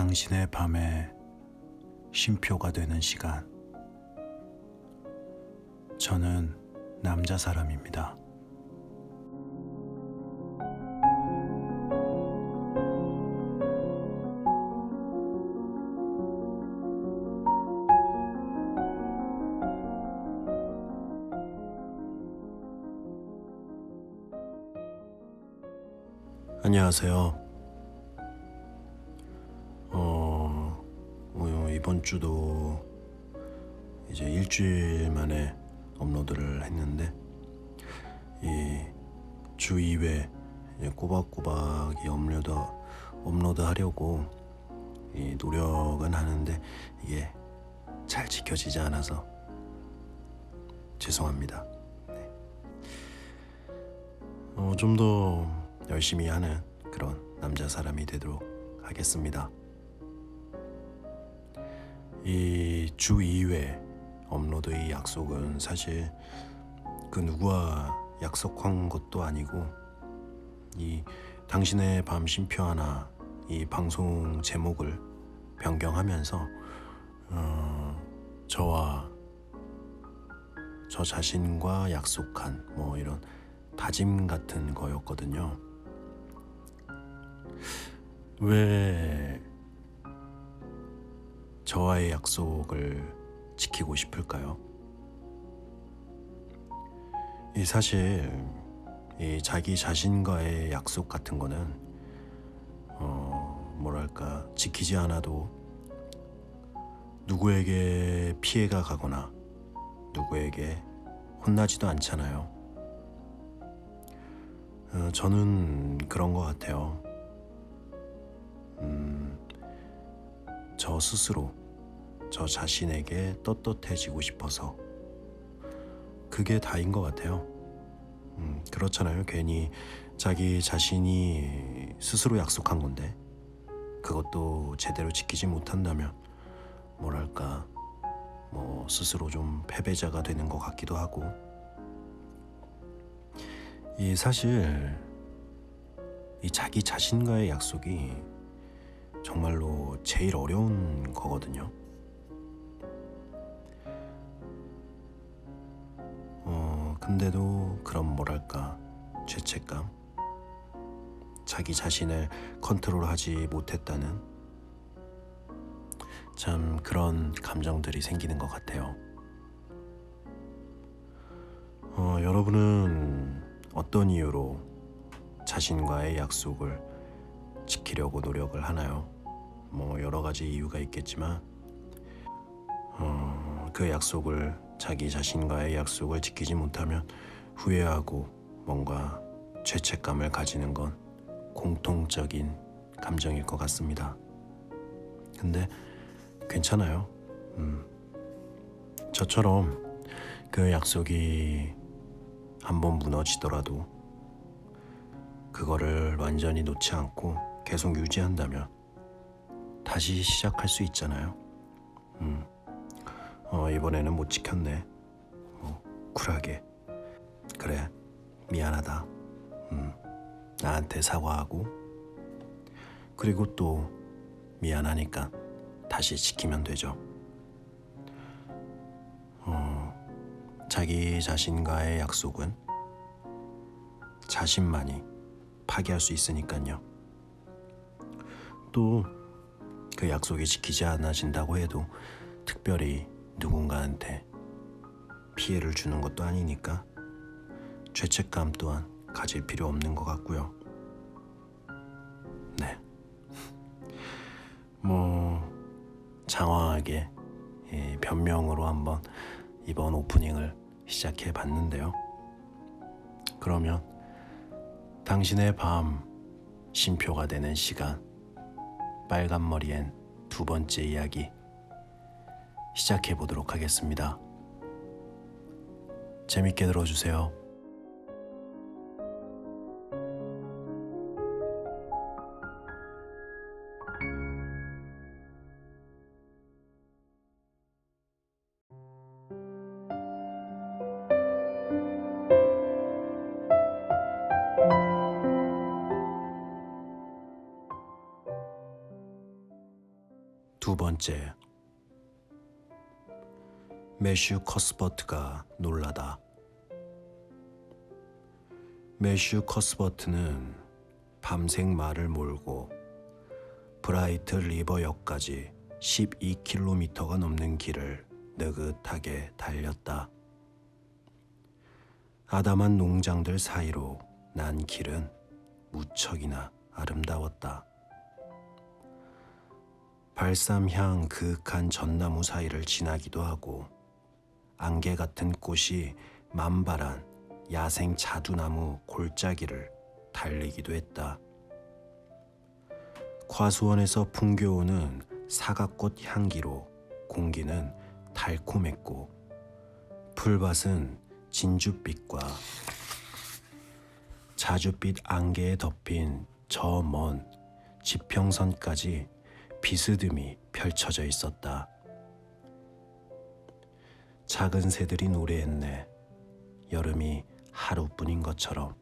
당신의 밤에 쉼표가 되는 시간. 저는 남자 사람입니다. 안녕하세요. 이번 주도 이제 일주일 만에 업로드를 했는데 이주 2회 꼬박꼬박 이 업로드 업로드 하려고 이 노력은 하는데 이게 잘 지켜지지 않아서 죄송합니다. 네. 어, 좀 더 열심히 하는 그런 남자 사람이 되도록 하겠습니다. 이 주 2회 업로드 이 약속은 사실 그 누구와 약속한 것도 아니고 이 당신의 밤 쉼표 하나 이 방송 제목을 변경하면서 어, 저와 저 자신과 약속한 뭐 이런 다짐 같은 거였거든요. 왜 저와의 약속을 지키고 싶을까요? 이 사실 이 자기 자신과의 약속 같은 거는 어 뭐랄까 지키지 않아도 누구에게 피해가 가거나 누구에게 혼나지도 않잖아요. 어, 저는 그런 것 같아요. 음, 저 스스로 저 자신에게 떳떳해지고 싶어서 그게 다인 것 같아요. 음, 그렇잖아요. 괜히 자기 자신이 스스로 약속한 건데 그것도 제대로 지키지 못한다면 뭐랄까 뭐 스스로 좀 패배자가 되는 것 같기도 하고 이 사실 이 자기 자신과의 약속이 정말로 제일 어려운 거거든요. 근데도 그런 뭐랄까 죄책감, 자기 자신을 컨트롤하지 못했다는 참 그런 감정들이 생기는 것 같아요. 어, 여러분은 어떤 이유로 자신과의 약속을 지키려고 노력을 하나요? 뭐 여러 가지 이유가 있겠지만 어, 그 약속을 자기 자신과의 약속을 지키지 못하면 후회하고 뭔가 죄책감을 가지는 건 공통적인 감정일 것 같습니다. 근데 괜찮아요. 음. 저처럼 그 약속이 한번 무너지더라도 그거를 완전히 놓지 않고 계속 유지한다면 다시 시작할 수 있잖아요. 음. 어, 이번에는 못 지켰네. 어, 쿨하게. 그래, 미안하다. 음, 나한테 사과하고, 그리고 또 미안하니까 다시 지키면 되죠. 어, 자기 자신과의 약속은 자신만이 파기할 수 있으니까요. 또 그 약속이 지키지 않아진다고 해도 특별히 누군가한테 피해를 주는 것도 아니니까 죄책감 또한 가질 필요 없는 것 같고요. 네. 뭐 장황하게 예, 변명으로 한번 이번 오프닝을 시작해 봤는데요. 그러면 당신의 밤 쉼표가 되는 시간 빨간 머리엔 두 번째 이야기 시작해 보도록 하겠습니다. 재밌게 들어주세요. 두 번째, 매슈 커스버트가 놀라다 매슈 커스버트는 밤생 말을 몰고 브라이트 리버역까지 12km가 넘는 길을 느긋하게 달렸다. 아담한 농장들 사이로 난 길은 무척이나 아름다웠다. 발삼향 그윽한 전나무 사이를 지나기도 하고 안개 같은 꽃이 만발한 야생 자두나무 골짜기를 달리기도 했다. 과수원에서 풍겨오는 사과꽃 향기로 공기는 달콤했고 풀밭은 진주빛과 자주빛 안개에 덮인 저 먼 지평선까지 비스듬히 펼쳐져 있었다. 작은 새들이 노래했네. 여름이 하루뿐인 것처럼.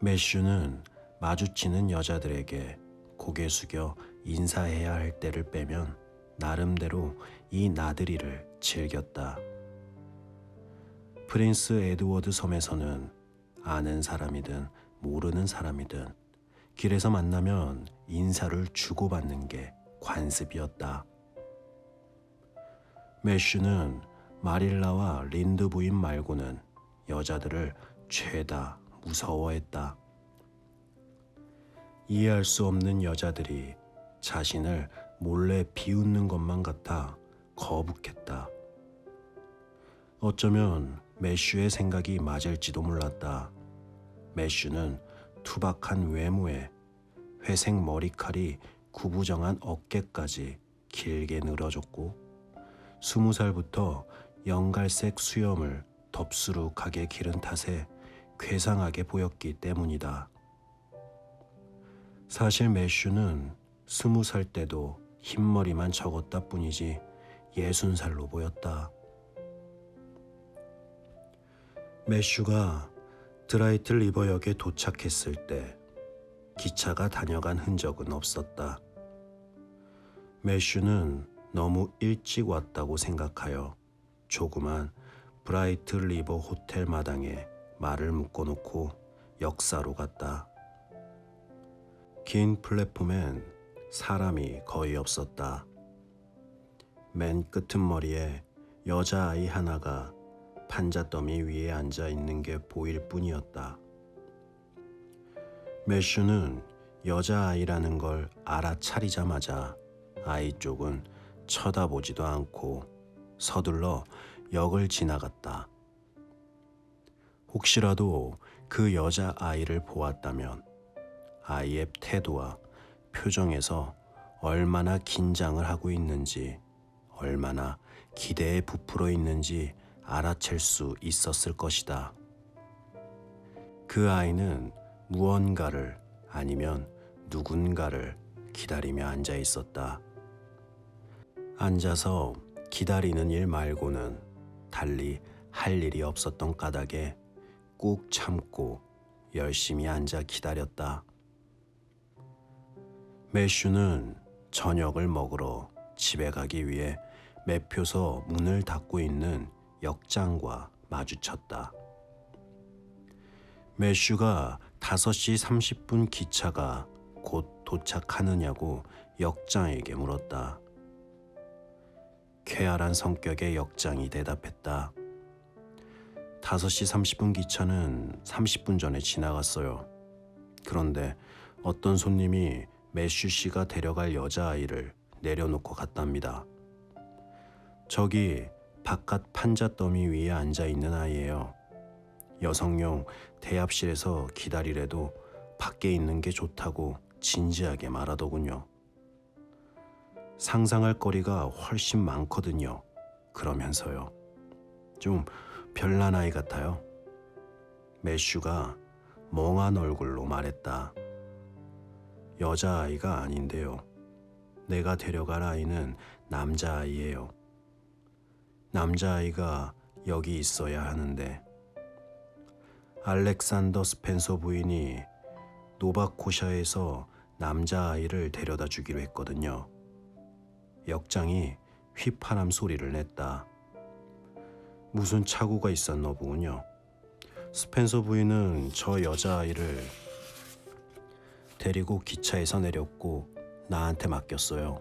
매슈는 마주치는 여자들에게 고개 숙여 인사해야 할 때를 빼면 나름대로 이 나들이를 즐겼다. 프린스 에드워드 섬에서는 아는 사람이든 모르는 사람이든 길에서 만나면 인사를 주고받는 게 관습이었다. 매슈는 마릴라와 린드 부인 말고는 여자들을 죄다 무서워했다. 이해할 수 없는 여자들이 자신을 몰래 비웃는 것만 같아 거북했다. 어쩌면 매슈의 생각이 맞을지도 몰랐다. 매슈는 투박한 외모에 회색 머리칼이 구부정한 어깨까지 길게 늘어졌고 스무 살부터 연갈색 수염을 덥수룩하게 기른 탓에 괴상하게 보였기 때문이다. 사실 매슈는 스무 살 때도 흰머리만 적었다 뿐이지 예순 살로 보였다. 매슈가 드라이트 리버역에 도착했을 때 기차가 다녀간 흔적은 없었다. 매슈는 너무 일찍 왔다고 생각하여 조그만 브라이트 리버 호텔 마당에 말을 묶어놓고 역사로 갔다. 긴 플랫폼엔 사람이 거의 없었다. 맨 끄트머리에 여자아이 하나가 판자더미 위에 앉아 있는 게 보일 뿐이었다. 매슈는 여자아이라는 걸 알아차리자마자 아이 쪽은 쳐다보지도 않고 서둘러 역을 지나갔다. 혹시라도 그 여자 아이를 보았다면 아이의 태도와 표정에서 얼마나 긴장을 하고 있는지, 얼마나 기대에 부풀어 있는지 알아챌 수 있었을 것이다. 그 아이는 무언가를 아니면 누군가를 기다리며 앉아 있었다. 앉아서 기다리는 일 말고는 달리 할 일이 없었던 까닭에 꾹 참고 열심히 앉아 기다렸다. 매슈는 저녁을 먹으러 집에 가기 위해 매표소 문을 닫고 있는 역장과 마주쳤다. 매슈가 5시 30분 기차가 곧 도착하느냐고 역장에게 물었다. 쾌활한 성격의 역장이 대답했다. 5시 30분 기차는 30분 전에 지나갔어요. 그런데 어떤 손님이 매슈 씨가 데려갈 여자아이를 내려놓고 갔답니다. 저기 바깥 판자 더미 위에 앉아 있는 아이예요. 여성용 대합실에서 기다리래도 밖에 있는 게 좋다고 진지하게 말하더군요. 상상할 거리가 훨씬 많거든요. 그러면서요. 좀 별난 아이 같아요. 매슈가 멍한 얼굴로 말했다. 여자아이가 아닌데요. 내가 데려갈 아이는 남자아이예요. 남자아이가 여기 있어야 하는데. 알렉산더 스펜서 부인이 노바코샤에서 남자아이를 데려다 주기로 했거든요. 역장이 휘파람 소리를 냈다. 무슨 착오가 있었나 보군요. 스펜서 부인은 저 여자아이를 데리고 기차에서 내렸고 나한테 맡겼어요.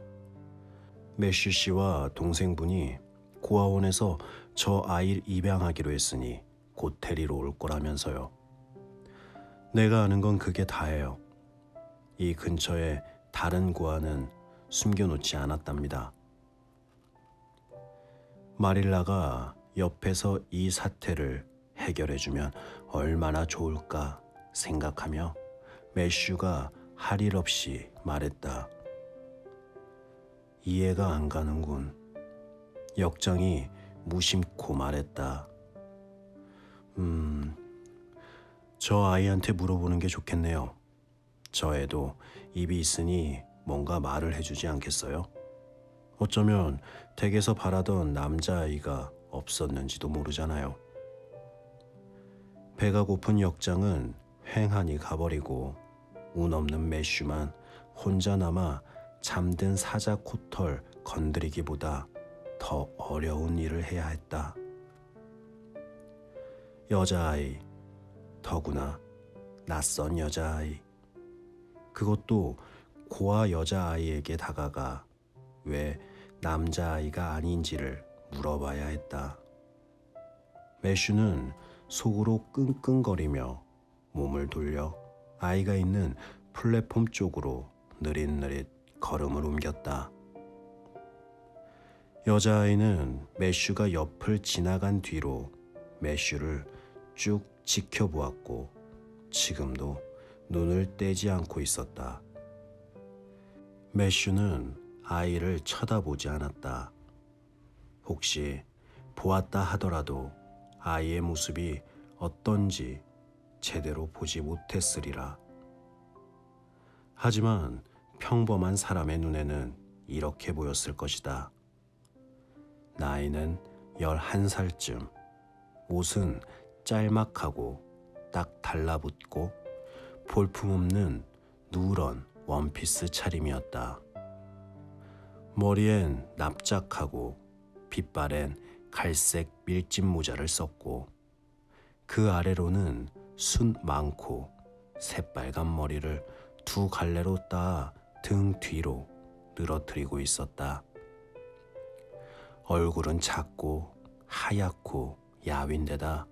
매슈 씨와 동생분이 고아원에서 저 아이를 입양하기로 했으니 곧 데리러 올 거라면서요. 내가 아는 건 그게 다예요. 이 근처에 다른 고아는 숨겨놓지 않았답니다. 마릴라가 옆에서 이 사태를 해결해주면 얼마나 좋을까 생각하며 매슈가 할 일 없이 말했다. 이해가 안 가는군. 역장이 무심코 말했다. 음, 저 아이한테 물어보는 게 좋겠네요. 저 애도 입이 있으니 뭔가 말을 해주지 않겠어요? 어쩌면 댁에서 바라던 남자아이가 없었는지도 모르잖아요. 배가 고픈 역장은 횡하니 가버리고 운 없는 매슈만 혼자 남아 잠든 사자 코털 건드리기보다 더 어려운 일을 해야 했다. 여자아이, 더구나 낯선 여자아이. 그것도 고아 여자아이에게 다가가 왜 남자아이가 아닌지를 물어봐야 했다. 매슈는 속으로 끙끙거리며 몸을 돌려 아이가 있는 플랫폼 쪽으로 느릿느릿 걸음을 옮겼다. 여자아이는 매슈가 옆을 지나간 뒤로 매슈를 쭉 지켜보았고 지금도 눈을 떼지 않고 있었다. 매슈는 아이를 쳐다보지 않았다. 혹시 보았다 하더라도 아이의 모습이 어떤지 제대로 보지 못했으리라. 하지만 평범한 사람의 눈에는 이렇게 보였을 것이다. 나이는 11살쯤, 옷은 짤막하고 딱 달라붙고 볼품없는 누런 원피스 차림이었다. 머리엔 납작하고 빗발엔 갈색 밀짚 모자를 썼고 그 아래로는 순 많고 새빨간 머리를 두 갈래로 따 등 뒤로 늘어뜨리고 있었다. 얼굴은 작고 하얗고 야윈데다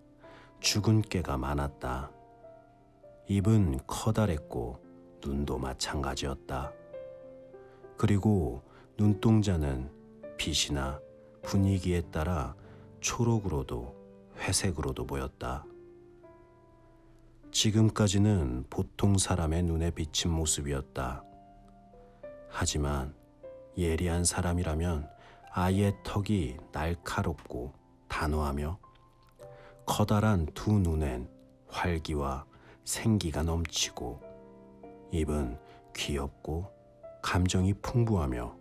죽은 깨가 많았다. 입은 커다랬고 눈도 마찬가지였다. 그리고 눈동자는 빛이나 분위기에 따라 초록으로도 회색으로도 보였다. 지금까지는 보통 사람의 눈에 비친 모습이었다. 하지만 예리한 사람이라면 아이의 턱이 날카롭고 단호하며 커다란 두 눈엔 활기와 생기가 넘치고 입은 귀엽고 감정이 풍부하며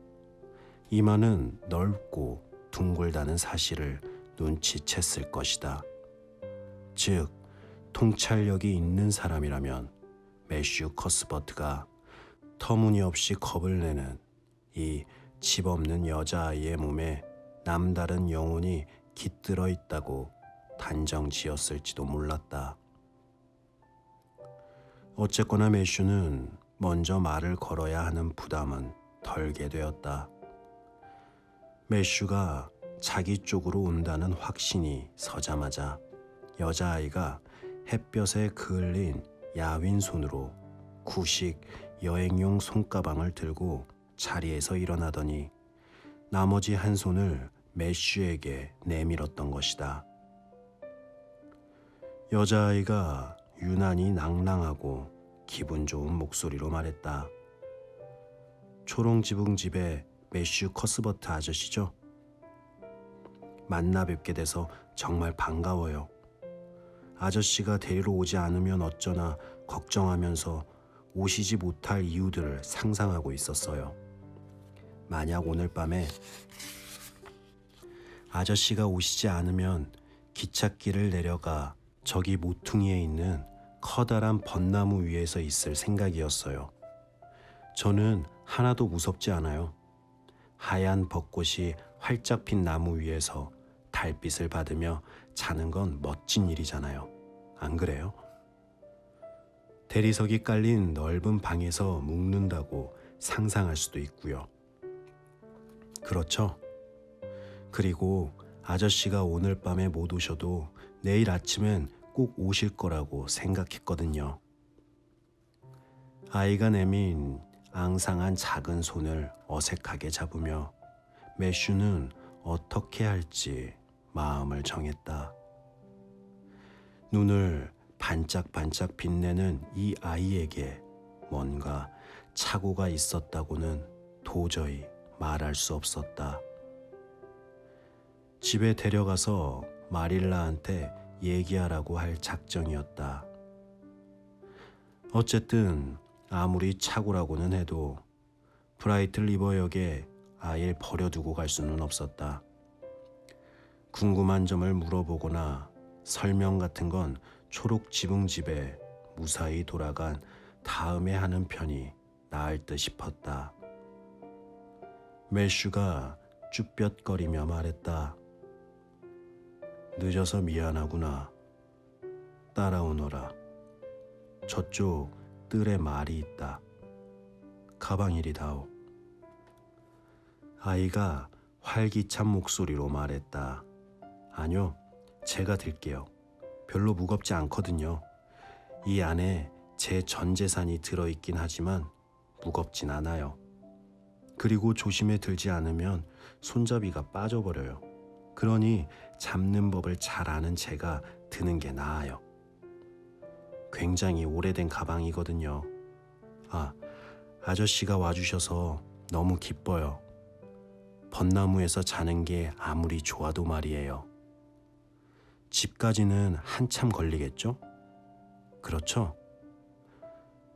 이마는 넓고 둥글다는 사실을 눈치챘을 것이다. 즉, 통찰력이 있는 사람이라면 매슈 커스버트가 터무니없이 겁을 내는 이 집 없는 여자아이의 몸에 남다른 영혼이 깃들어 있다고 단정 지었을지도 몰랐다. 어쨌거나 매슈는 먼저 말을 걸어야 하는 부담은 덜게 되었다. 매슈가 자기 쪽으로 온다는 확신이 서자마자 여자아이가 햇볕에 그을린 야윈 손으로 구식 여행용 손가방을 들고 자리에서 일어나더니 나머지 한 손을 매슈에게 내밀었던 것이다. 여자아이가 유난히 낭랑하고 기분 좋은 목소리로 말했다. 초롱 지붕 집의 매슈 커스버트 아저씨죠? 만나 뵙게 돼서 정말 반가워요. 아저씨가 데리러 오지 않으면 어쩌나 걱정하면서 오시지 못할 이유들을 상상하고 있었어요. 만약 오늘 밤에 아저씨가 오시지 않으면 기찻길을 내려가 저기 모퉁이에 있는 커다란 벚나무 위에서 있을 생각이었어요. 저는 하나도 무섭지 않아요. 하얀 벚꽃이 활짝 핀 나무 위에서 달빛을 받으며 자는 건 멋진 일이잖아요. 안 그래요? 대리석이 깔린 넓은 방에서 묵는다고 상상할 수도 있고요. 그렇죠. 그리고 아저씨가 오늘 밤에 못 오셔도 내일 아침엔 꼭 오실 거라고 생각했거든요. 아이가 내민 앙상한 작은 손을 어색하게 잡으며 매슈는 어떻게 할지 마음을 정했다. 눈을 반짝반짝 빛내는 이 아이에게 뭔가 착오가 있었다고는 도저히 말할 수 없었다. 집에 데려가서 마릴라한테 얘기하라고 할 작정이었다. 어쨌든 아무리 착오라고는 해도 브라이트 리버역에 아이를 버려두고 갈 수는 없었다. 궁금한 점을 물어보거나 설명 같은 건 초록 지붕 집에 무사히 돌아간 다음에 하는 편이 나을 듯 싶었다. 멜슈가 쭈뼛거리며 말했다. 늦어서 미안하구나. 따라오너라. 저쪽 뜰에 말이 있다. 가방이리 다오. 아이가 활기찬 목소리로 말했다. 아니요, 제가 들게요. 별로 무겁지 않거든요. 이 안에 제 전 재산이 들어있긴 하지만 무겁진 않아요. 그리고 조심해 들지 않으면 손잡이가 빠져버려요. 그러니 잡는 법을 잘 아는 제가 드는 게 나아요. 굉장히 오래된 가방이거든요. 아, 아저씨가 와주셔서 너무 기뻐요. 벚나무에서 자는 게 아무리 좋아도 말이에요. 집까지는 한참 걸리겠죠? 그렇죠?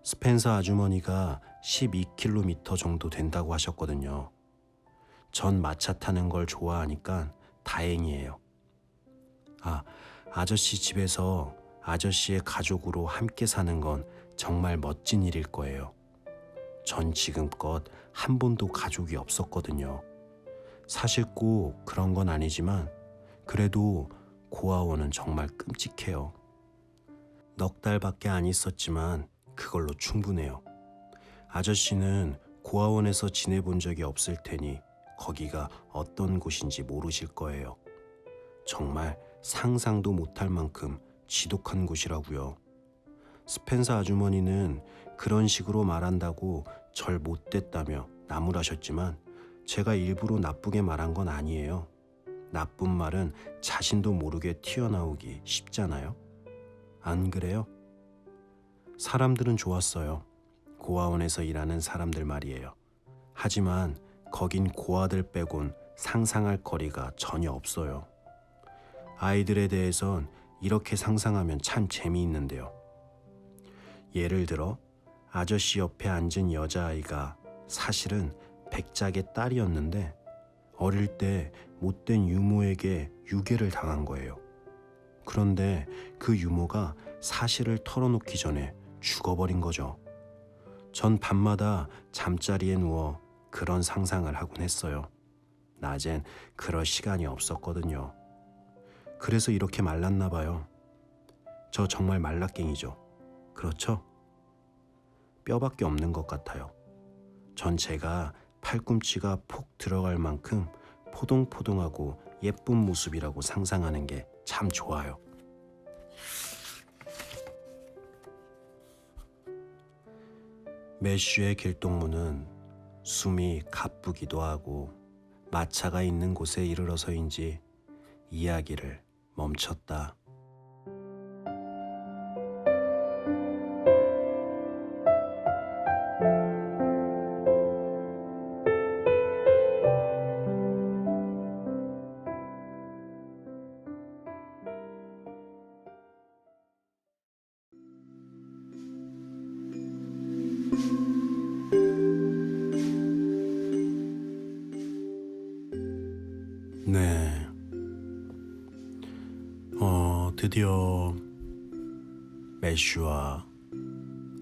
스펜서 아주머니가 12km 정도 된다고 하셨거든요. 전 마차 타는 걸 좋아하니까 다행이에요. 아, 아저씨 집에서 아저씨의 가족으로 함께 사는 건 정말 멋진 일일 거예요. 전 지금껏 한 번도 가족이 없었거든요. 사실 꼭 그런 건 아니지만 그래도 고아원은 정말 끔찍해요. 넉 달밖에 안 있었지만 그걸로 충분해요. 아저씨는 고아원에서 지내본 적이 없을 테니 거기가 어떤 곳인지 모르실 거예요. 정말 상상도 못할 만큼 지독한 곳이라고요. 스펜서 아주머니는 그런 식으로 말한다고 절 못됐다며 나무라셨지만 제가 일부러 나쁘게 말한 건 아니에요. 나쁜 말은 자신도 모르게 튀어나오기 쉽잖아요. 안 그래요? 사람들은 좋았어요. 고아원에서 일하는 사람들 말이에요. 하지만 거긴 고아들 빼곤 상상할 거리가 전혀 없어요. 아이들에 대해선 이렇게 상상하면 참 재미있는데요. 예를 들어 아저씨 옆에 앉은 여자아이가 사실은 백작의 딸이었는데 어릴 때 못된 유모에게 유괴를 당한 거예요. 그런데 그 유모가 사실을 털어놓기 전에 죽어버린 거죠. 전 밤마다 잠자리에 누워 그런 상상을 하곤 했어요. 낮엔 그럴 시간이 없었거든요. 그래서 이렇게 말랐나 봐요. 저 정말 말라깽이죠. 그렇죠? 뼈밖에 없는 것 같아요. 전 제가 팔꿈치가 폭 들어갈 만큼 포동포동하고 예쁜 모습이라고 상상하는 게 참 좋아요. 메쉬의 길동무는 숨이 가쁘기도 하고 마차가 있는 곳에 이르러서인지 이야기를 멈췄다. 매슈와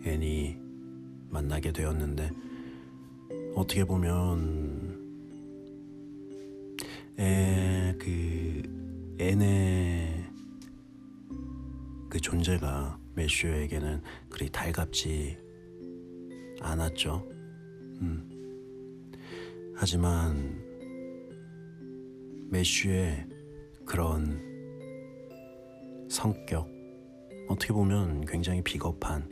애니 만나게 되었는데 어떻게 보면 애 그 애네 그 존재가 메슈에게는 그리 달갑지 않았죠. 음. 하지만 메슈의 그런 성격 어떻게 보면 굉장히 비겁한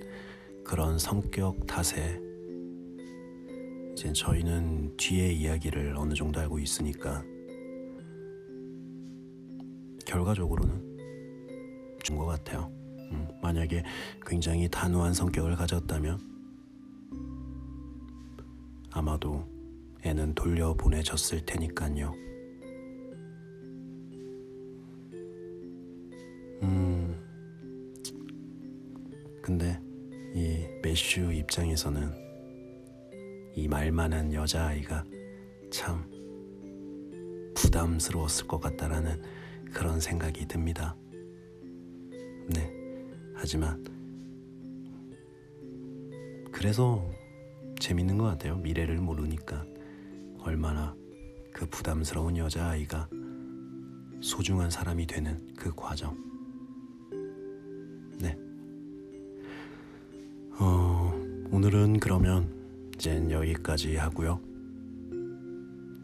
그런 성격 탓에 이제 저희는 뒤에 이야기를 어느 정도 알고 있으니까 결과적으로는 준 것 같아요. 음, 만약에 굉장히 단호한 성격을 가졌다면 아마도 애는 돌려보내졌을 테니까요. 입장에서는 이 말만한 여자아이가 참 부담스러웠을 것 같다라는 그런 생각이 듭니다. 네. 하지만 그래서 재밌는 것 같아요. 미래를 모르니까 얼마나 그 부담스러운 여자아이가 소중한 사람이 되는 그 과정. 네. 오늘은 그러면 이젠 여기까지 하고요.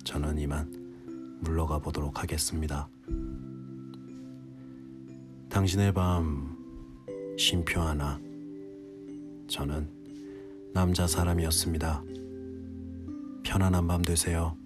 저는 이만 물러가 보도록 하겠습니다. 당신의 밤 쉼표 하나. 저는 남자 사람이었습니다. 편안한 밤 되세요.